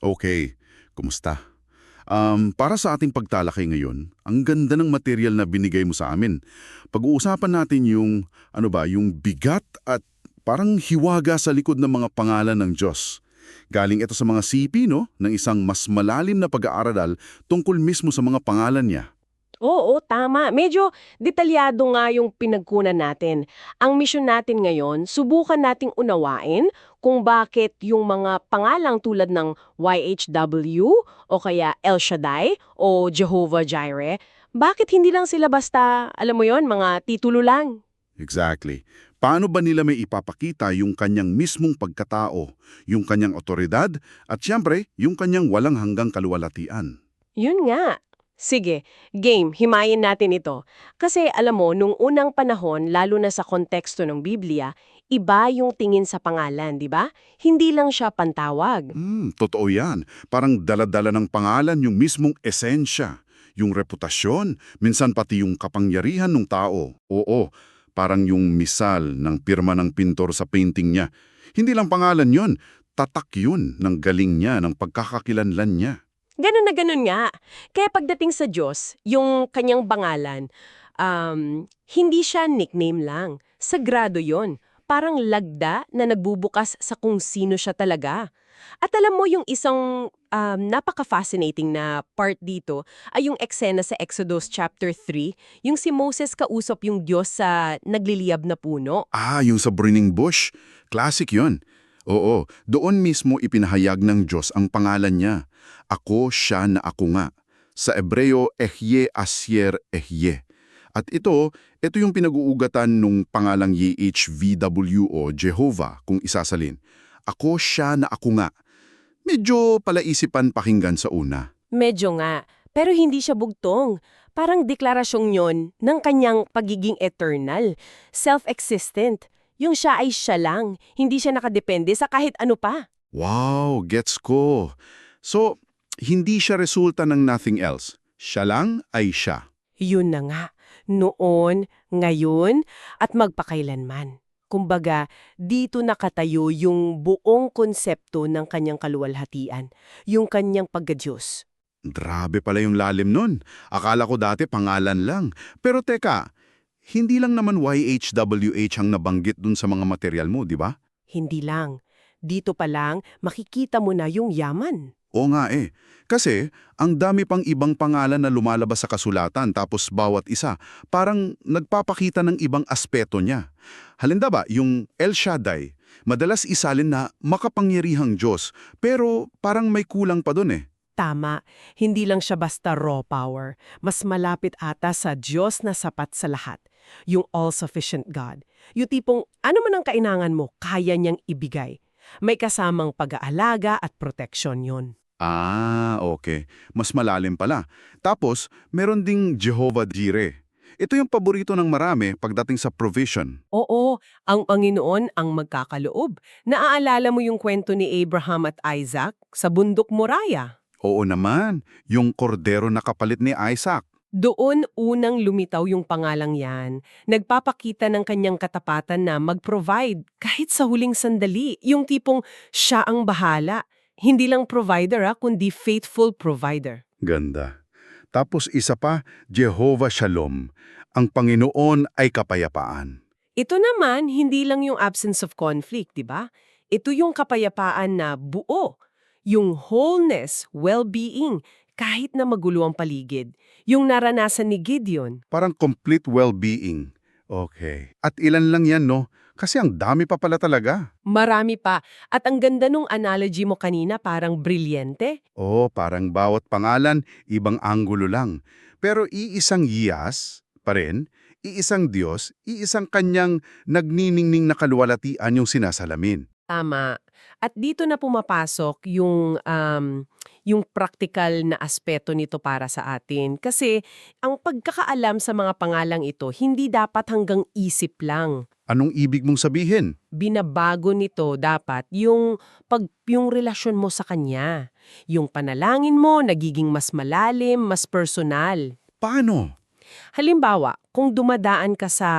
Okay, kumusta? Um, para sa ating pagtalakay ngayon, ang ganda ng material na binigay mo sa amin. Pag-uusapan natin yung, ano ba, yung bigat at parang hiwaga sa likod ng mga pangalan ng Diyos. Galing ito sa mga sipi, no? Ng isang mas malalim na pag-aaral tungkol mismo sa mga pangalan niya. Oo, tama. Medyo detalyado nga yung pinagkunan natin. Ang misyon natin ngayon, subukan nating unawain kung bakit yung mga pangalang tulad ng YHW o kaya El Shaddai o Jehovah Jireh, bakit hindi lang sila basta, alam mo yon mga titulo lang? Exactly. Paano ba nila may ipapakita yung kanyang mismong pagkatao, yung kanyang otoridad, at siyempre, yung kanyang walang hanggang kaluwalhatian? Yun nga. Sige, game, himayin natin ito. Kasi alam mo, nung unang panahon, lalo na sa konteksto ng Biblia, iba yung tingin sa pangalan, di ba? Hindi lang siya pantawag. Hmm, totoo yan. Parang daladala ng pangalan yung mismong esensya, yung reputasyon, minsan pati yung kapangyarihan ng tao. Oo, parang yung misal ng pirma ng pintor sa painting niya. Hindi lang pangalan yon, tatak yun ng galing niya, ng pagkakakilanlan niya. Ganun na ganun nga. Kaya pagdating sa Diyos, yung kanyang bangalan, um, hindi siya nickname lang. Sagrado yon. Parang lagda na nagbubukas sa kung sino siya talaga. At alam mo yung isang um, napaka-fascinating na part dito ay yung eksena sa Exodus chapter 3, yung si Moses kausap yung Diyos sa nagliliyab na puno. Ah, yung sa burning bush. Classic yon. Oo, doon mismo ipinahayag ng Diyos ang pangalan niya. Ako siya na ako nga. Sa Ebreo, Ehye Asyer Ehye. At ito, ito yung pinag-uugatan nung pangalang YHVW o Jehovah kung isasalin. Ako siya na ako nga. Medyo palaisipan pakinggan sa una. Medyo nga, pero hindi siya bugtong. Parang deklarasyong yon ng kanyang pagiging eternal, self-existent. Yung siya ay siya lang, hindi siya nakadepende sa kahit ano pa. Wow, gets ko. So, hindi siya resulta ng nothing else. Siya lang ay siya. Yun na nga, noon, ngayon, at magpakailanman. Kumbaga, dito nakatayo yung buong konsepto ng kanyang kaluwalhatian, yung kanyang pagkadyos. Grabe pala yung lalim nun. Akala ko dati pangalan lang. Pero teka, hindi lang naman YHWH ang nabanggit dun sa mga material mo, di ba? Hindi lang. Dito pa lang, makikita mo na yung yaman. Oo nga eh. Kasi, ang dami pang ibang pangalan na lumalabas sa kasulatan tapos bawat isa, parang nagpapakita ng ibang aspeto niya. Halimbawa, yung El Shaddai, madalas isalin na makapangyarihang Diyos, pero parang may kulang pa dun eh. Tama, hindi lang siya basta raw power. Mas malapit ata sa Diyos na sapat sa lahat. Yung all-sufficient God. Yung tipong ano man ang kainangan mo, kaya niyang ibigay. May kasamang pag-aalaga at proteksyon yon. Ah, okay. Mas malalim pala. Tapos, meron ding Jehovah Jireh. Ito yung paborito ng marami pagdating sa provision. Oo, ang Panginoon ang magkakaloob. Naaalala mo yung kwento ni Abraham at Isaac sa bundok Moriah? Oo naman, yung kordero na kapalit ni Isaac. Doon unang lumitaw yung pangalang yan. Nagpapakita ng kanyang katapatan na mag-provide kahit sa huling sandali. Yung tipong siya ang bahala. Hindi lang provider ha, kundi faithful provider. Ganda. Tapos isa pa, Jehovah Shalom. Ang Panginoon ay kapayapaan. Ito naman, hindi lang yung absence of conflict, di ba? Ito yung kapayapaan na buo. Yung wholeness, well-being, kahit na magulo ang paligid. Yung naranasan ni Gideon. Parang complete well-being. Okay. At ilan lang yan, no? Kasi ang dami pa pala talaga. Marami pa. At ang ganda nung analogy mo kanina, parang brilyente. Oo, parang bawat pangalan, ibang anggulo lang. Pero iisang Yas pa rin, iisang Diyos, iisang kanyang nagniningning na kaluwalhatian yung sinasalamin. Tama. At dito na pumapasok yung um, yung practical na aspeto nito para sa atin. Kasi ang pagkakaalam sa mga pangalang ito, hindi dapat hanggang isip lang. Anong ibig mong sabihin? Binabago nito dapat yung pag yung relasyon mo sa kanya. Yung panalangin mo nagiging mas malalim, mas personal. Paano? Halimbawa, kung dumadaan ka sa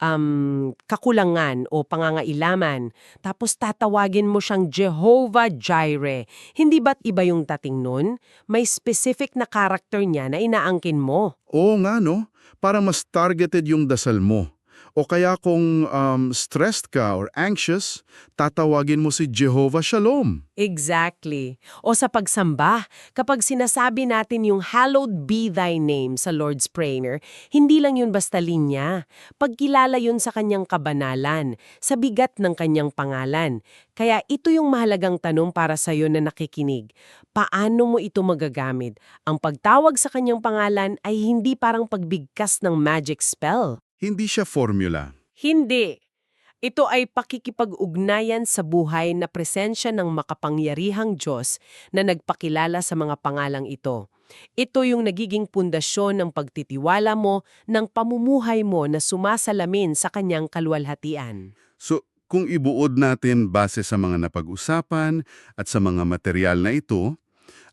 um, kakulangan o pangangailaman, tapos tatawagin mo siyang Jehovah Jireh, hindi ba't iba yung dating nun? May specific na character niya na inaangkin mo. Oo nga no, para mas targeted yung dasal mo. O kaya kung um, stressed ka or anxious, tatawagin mo si Jehovah Shalom. Exactly. O sa pagsamba, kapag sinasabi natin yung hallowed be thy name sa Lord's Prayer, hindi lang yun basta linya. Pagkilala yun sa kanyang kabanalan, sa bigat ng kanyang pangalan. Kaya ito yung mahalagang tanong para sa iyo na nakikinig. Paano mo ito magagamit? Ang pagtawag sa kanyang pangalan ay hindi parang pagbigkas ng magic spell. Hindi siya formula. Hindi. Ito ay pakikipag-ugnayan sa buhay na presensya ng makapangyarihang Diyos na nagpakilala sa mga pangalang ito. Ito yung nagiging pundasyon ng pagtitiwala mo ng pamumuhay mo na sumasalamin sa kanyang kalwalhatian. So, kung ibuod natin base sa mga napag-usapan at sa mga material na ito,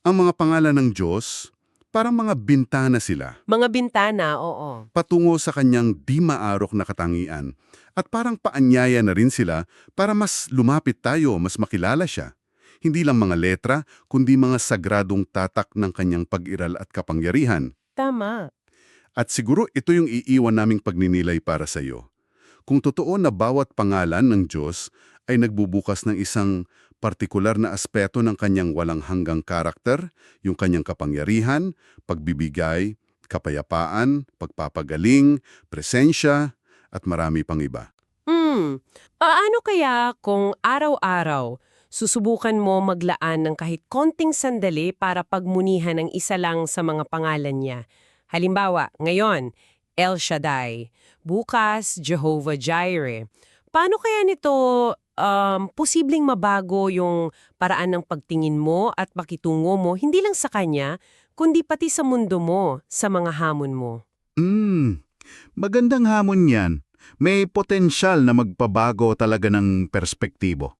ang mga pangalan ng Diyos, parang mga bintana sila, Mga bintana, oo. patungo sa kanyang di maarok na katangian, at parang paanyaya na rin sila para mas lumapit tayo, mas makilala siya. Hindi lang mga letra, kundi mga sagradong tatak ng kanyang pag-iral at kapangyarihan. Tama. At siguro ito yung iiwan naming pagninilay para sa iyo. Kung totoo na bawat pangalan ng Diyos ay nagbubukas ng isang partikular na aspeto ng kanyang walang hanggang karakter, yung kanyang kapangyarihan, pagbibigay, kapayapaan, pagpapagaling, presensya, at marami pang iba. Hmm. Paano kaya kung araw-araw susubukan mo maglaan ng kahit konting sandali para pagmunihan ng isa lang sa mga pangalan niya? Halimbawa, ngayon, El Shaddai. Bukas, Jehovah Jireh. Paano kaya nito um, posibleng mabago yung paraan ng pagtingin mo at pakitungo mo hindi lang sa kanya, kundi pati sa mundo mo, sa mga hamon mo? Hmm, magandang hamon yan. May potensyal na magpabago talaga ng perspektibo.